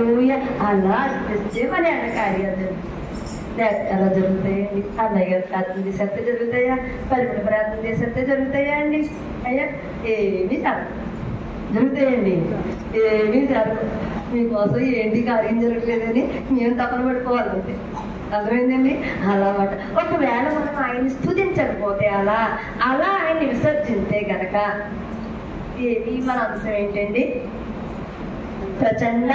అలా అనిపిస్తే మన కార్యాలు ఎలా జరుగుతాయండి అన్నయ్య గారు ప్రార్థన చేసేస్తే జరుగుతాయా పరిమిత ప్రార్థన చేసేస్తే జరుగుతాయా అండి అయ్యా ఏమీ చదువు జరుగుతాయండి ఏమీ చదువు మీకోసం ఏంటి కార్యం జరగలేదని మేము తపన పడిపోవాలంటే అర్థమైందండి అలా మాట ఒకవేళ మనం ఆయన్ని స్థుతించకపోతే అలా అలా ఆయన్ని విసర్జించే గనక ఏది మన అంశం ఏంటండి ప్రచండ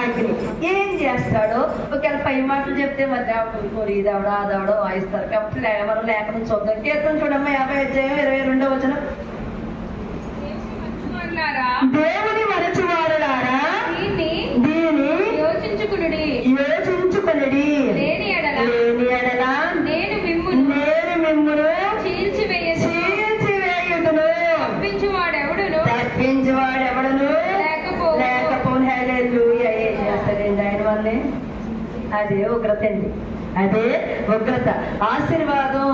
అగ్ని ఏం చేస్తాడో? ఒకవేళ పై మాటలు చెప్తే మరి దేవుడు ఇదవడో అదవడో వాయిస్తారు. కాబట్టి మనం లేఖనం చూద్దాం. కీర్తన చూడమ్మా యాభై అధ్యాయం ఇరవై రెండో వచనం. దేవుని మరచువారులారా? దీన్ని దీని యోచించుకునుడి. ఏం చేస్తాడండి ఆయన వల్లే అదే ఉగ్రత అండి అదే ఉగ్రత ఆశీర్వాదం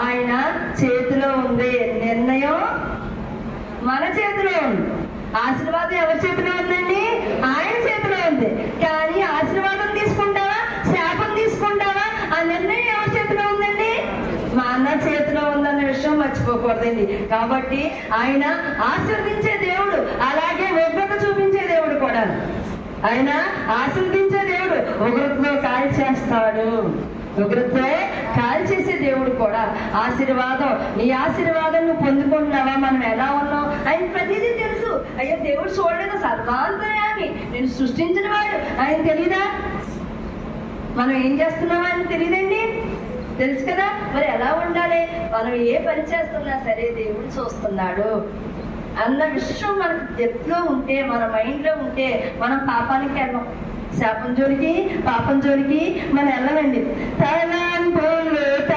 ఆయన చేతిలో ఉంది నిర్ణయం మన చేతిలో ఉంది ఆశీర్వాదం ఎవరి చేతిలో ఉందండి ఆయన చేతిలో ఉంది కానీ ఆశీర్వాదం తీసుకుంటావా శాపం తీసుకుంటావా ఆ నిర్ణయం ఎవరి చేతిలో ఉందండి మన చేతిలో ఉందన్న విషయం మర్చిపోకూడదండి కాబట్టి ఆయన ఆశీర్వదించే దేవుడు అలాగే ఉగ్రత చూపించే ఆయన ఆశీర్వదించే దేవుడు ఉగ్రతలో కాల్చేస్తాడు ఉగ్రతలో కాల్చేసే దేవుడు కూడా ఆశీర్వాదం. నీ ఆశీర్వాదం నువ్వు పొందుకుంటున్నావా? మనం ఎలా ఉన్నాం? ఆయన ప్రతిదీ తెలుసు. అయ్యో దేవుడు చూడలేదు. సర్వాంతర్యామి. నేను సృష్టించిన వాడు. ఆయన తెలీదా? మనం ఏం చేస్తున్నావా అని తెలియదండి తెలుసు కదా? మరి ఎలా ఉండాలి? మనం ఏ పని చేస్తున్నా సరే దేవుడు చూస్తున్నాడు. అన్న విషయం మనకు డెప్త్లో ఉంటే మన మైండ్లో ఉంటే మనం పాపానికి వెళ్ళాం. శాపం జోలికి పాపం జోలికి మనం వెళ్ళమండి. తలాన్ పోలు